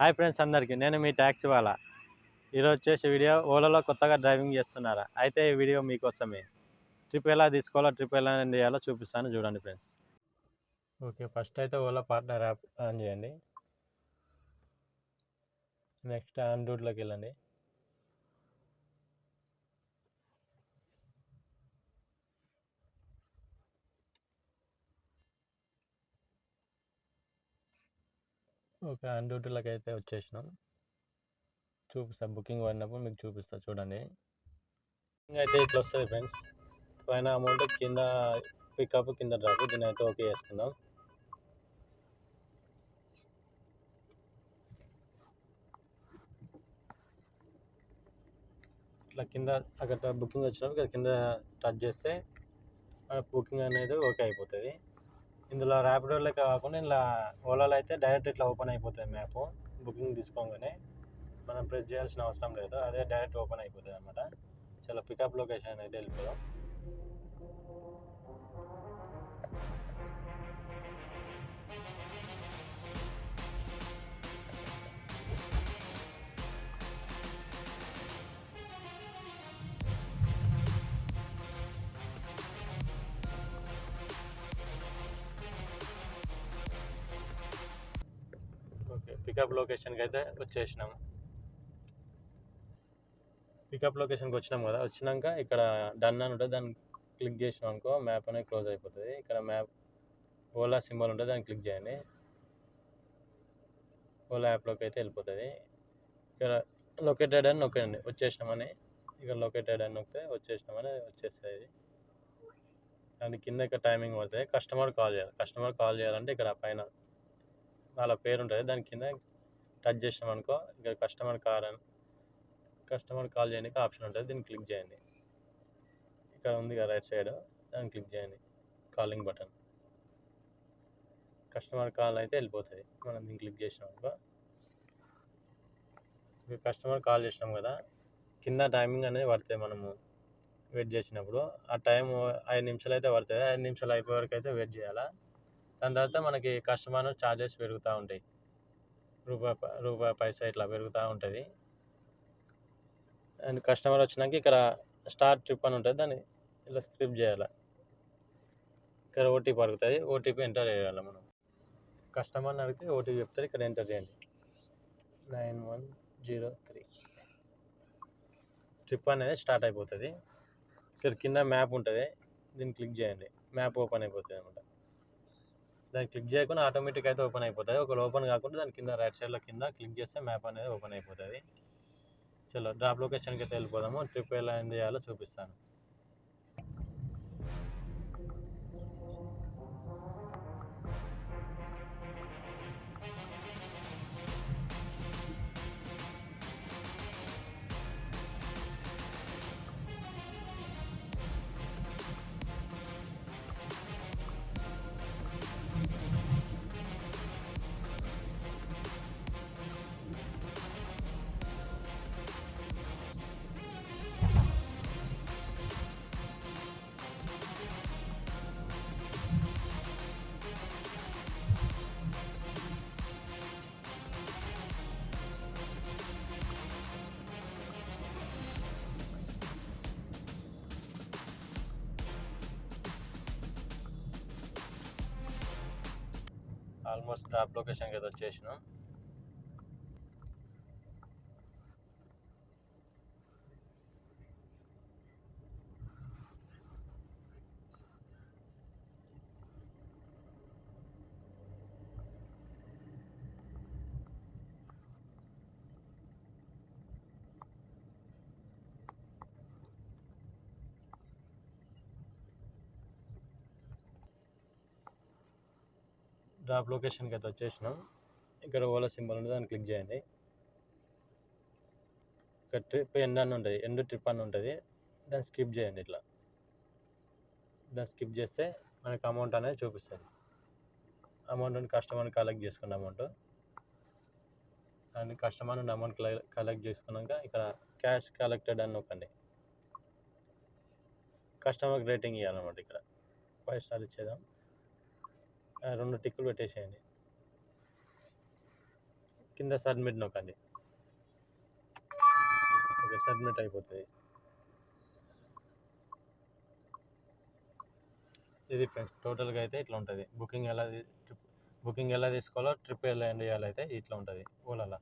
Hi friends అందరికీ నేను మీ taxi వాళ్ళ. ఈరోజు వచ్చేసి వీడియో ఓలాలో కొత్తగా డ్రైవింగ్ చేస్తున్నారా? అయితే ఈ వీడియో మీకోసమే. ట్రిప్ ఎలా తీసుకోవాలో ట్రిప్ ఎలా చేయాలో చూపిస్తాను. చూడండి ఫ్రెండ్స్. ఓకే ఫస్ట్ అయితే ఓలా పార్ట్నర్ యాప్ ఆన్ చేయండి. నెక్స్ట్ ఆండ్రాయిడ్లోకి వెళ్ళండి. ఓకే ఆండ్రాయిడ్లోకి అయితే వచ్చేసినాం. చూపిస్తా బుకింగ్ పడినప్పుడు మీకు చూపిస్తా చూడండి. బుకింగ్ అయితే ఇట్లా వస్తుంది ఫ్రెండ్స్ పైన అమౌంట్ కింద పికప్ కింద డ్రాప్ దీని అయితే ఓకే చేసుకుందాం. ఇట్లా కింద అక్కడ బుకింగ్ వచ్చినప్పుడు ఇక్కడ కింద టచ్ చేస్తే బుకింగ్ అనేది ఓకే అయిపోతుంది. ఇందులో ర్యాపిడోలో కాకుండా ఇలా ఓలాలో అయితే డైరెక్ట్ ఇట్లా ఓపెన్ అయిపోతుంది మ్యాప్ బుకింగ్ తీసుకోగానే మనం ప్రెస్ చేయాల్సిన అవసరం లేదు. అదే డైరెక్ట్ ఓపెన్ అయిపోతుంది అనమాట చాలా పికప్ లొకేషన్ అయితే వెళ్ళిపోదాం. పికప్ లొకేషన్కి అయితే వచ్చేసినాము పికప్ లొకేషన్కి వచ్చినాం కదా వచ్చినాక ఇక్కడ డన్ అని ఉంటుంది దాన్ని క్లిక్ చేసినాం అనుకో మ్యాప్ అనేది క్లోజ్ అయిపోతుంది. ఇక్కడ మ్యాప్ ఓలా సింబల్ ఉంటుంది దాన్ని క్లిక్ చేయండి. ఓలా యాప్లోకి అయితే వెళ్ళిపోతుంది. ఇక్కడ లొకేటెడ్ అని నొక్కండి వచ్చేసినామని ఇక్కడ లొకేటెడ్ అని నొక్కితే వచ్చేసినామని వచ్చేస్తుంది. దాని కింద ఇక్కడ టైమింగ్ పడుతుంది కస్టమర్ కాల్ చేయాలి. కస్టమర్ కాల్ చేయాలంటే ఇక్కడ పైన వాళ్ళ పేరు ఉంటుంది దాని కింద టచ్ చేసినాం అనుకో ఇక్కడ కస్టమర్ కార్ అని కస్టమర్ కాల్ చేయడానికి ఆప్షన్ ఉంటుంది. దీన్ని క్లిక్ చేయండి. ఇక్కడ ఉంది కదా రైట్ సైడ్ దాన్ని క్లిక్ చేయండి. కాలింగ్ బటన్ కస్టమర్ కాల్ అయితే వెళ్ళిపోతుంది. మనం దీన్ని క్లిక్ చేసినాం అనుకో కస్టమర్ కాల్ చేసినాం కదా కింద టైమింగ్ అనేది పడుతుంది మనము. వెయిట్ చేసినప్పుడు. ఆ టైం ఐదు నిమిషాలు అయితే పడుతుంది. ఐదు నిమిషాలు అయిపోయే వరకు అయితే వెయిట్ చేయాలా? దాని తర్వాత మనకి కస్టమర్ ఛార్జెస్ పెరుగుతూ ఉంటాయి. రూపాయి రూపాయి పైసా ఇట్లా పెరుగుతూ ఉంటుంది. అండ్ కస్టమర్ వచ్చినాక ఇక్కడ స్టార్ట్ ట్రిప్ అని ఉంటుంది. దాన్ని ఇలా స్క్రిప్ట్ చేయాలి. ఇక్కడ ఓటీపీ అడుగుతుంది. ఓటీపీ ఎంటర్ చేయాలి మనం. కస్టమర్ని అడిగితే ఓటీపీ చెప్తారు. ఇక్కడ ఎంటర్ చేయండి. Nine one zero three. Trip అనేది స్టార్ట్ అయిపోతుంది. ఇక్కడ కింద మ్యాప్ ఉంటుంది. దీన్ని క్లిక్ చేయండి. మ్యాప్ ఓపెన్ అయిపోతుంది అనమాట. దాన్ని క్లిక్ చేయకుండా ఆటోమేటిక్ అయితే ఓపెన్ అయిపోతుంది. ఒకవేళ ఓపెన్ కాకుండా దాని కింద రైట్ సైడ్లో కింద క్లిక్ చేస్తే మ్యాప్ అనేది ఓపెన్ అయిపోతుంది. చలో డ్రాప్ లొకేషన్కి అయితే వెళ్ళిపోదాము. ట్రిప్ ఎలా ఏం చేయాలో చూపిస్తాను. ఆల్మోస్ట్ డ్రాప్ లొకేషన్కి అయితే వచ్చేసినాం. డ్రాప్ లొకేషన్కి అయితే వచ్చేసినాం. ఇక్కడ ఓలా సింబల్ ఉంది దాన్ని క్లిక్ చేయండి. ఇక్కడ ట్రిప్ ఎండ్ అని ఉంటుంది ఎండ్ ట్రిప్ అని ఉంటుంది. దాన్ని స్కిప్ చేయండి ఇట్లా. దాన్ని స్కిప్ చేస్తే మనకు అమౌంట్ అనేది చూపిస్తుంది. అమౌంట్ కస్టమర్ని కలెక్ట్ చేసుకున్న అమౌంట్. దాన్ని కస్టమర్ నుండి అమౌంట్ కలెక్ట్ చేసుకున్నాక ఇక్కడ క్యాష్ కలెక్టెడ్ అని నొక్కండి. కస్టమర్కి రేటింగ్ ఇవ్వాలన్నమాట ఇక్కడ. ఫైవ్ స్టార్ ఇచ్చేద్దాం. రెండు టిక్కులు పెట్టేసేయండి. కింద సబ్మిట్ నొక్కండి. ఓకే సబ్మిట్ అయిపోతుంది. ఇది ఫ్రెండ్స్ టోటల్గా అయితే ఇట్లా ఉంటుంది. బుకింగ్ ఎలా బుకింగ్ ఎలా తీసుకోవాలో ట్రిప్ ఎలా ఎండ్ చేయాలో అయితే ఇట్లా ఉంటుంది. ఓలాలో.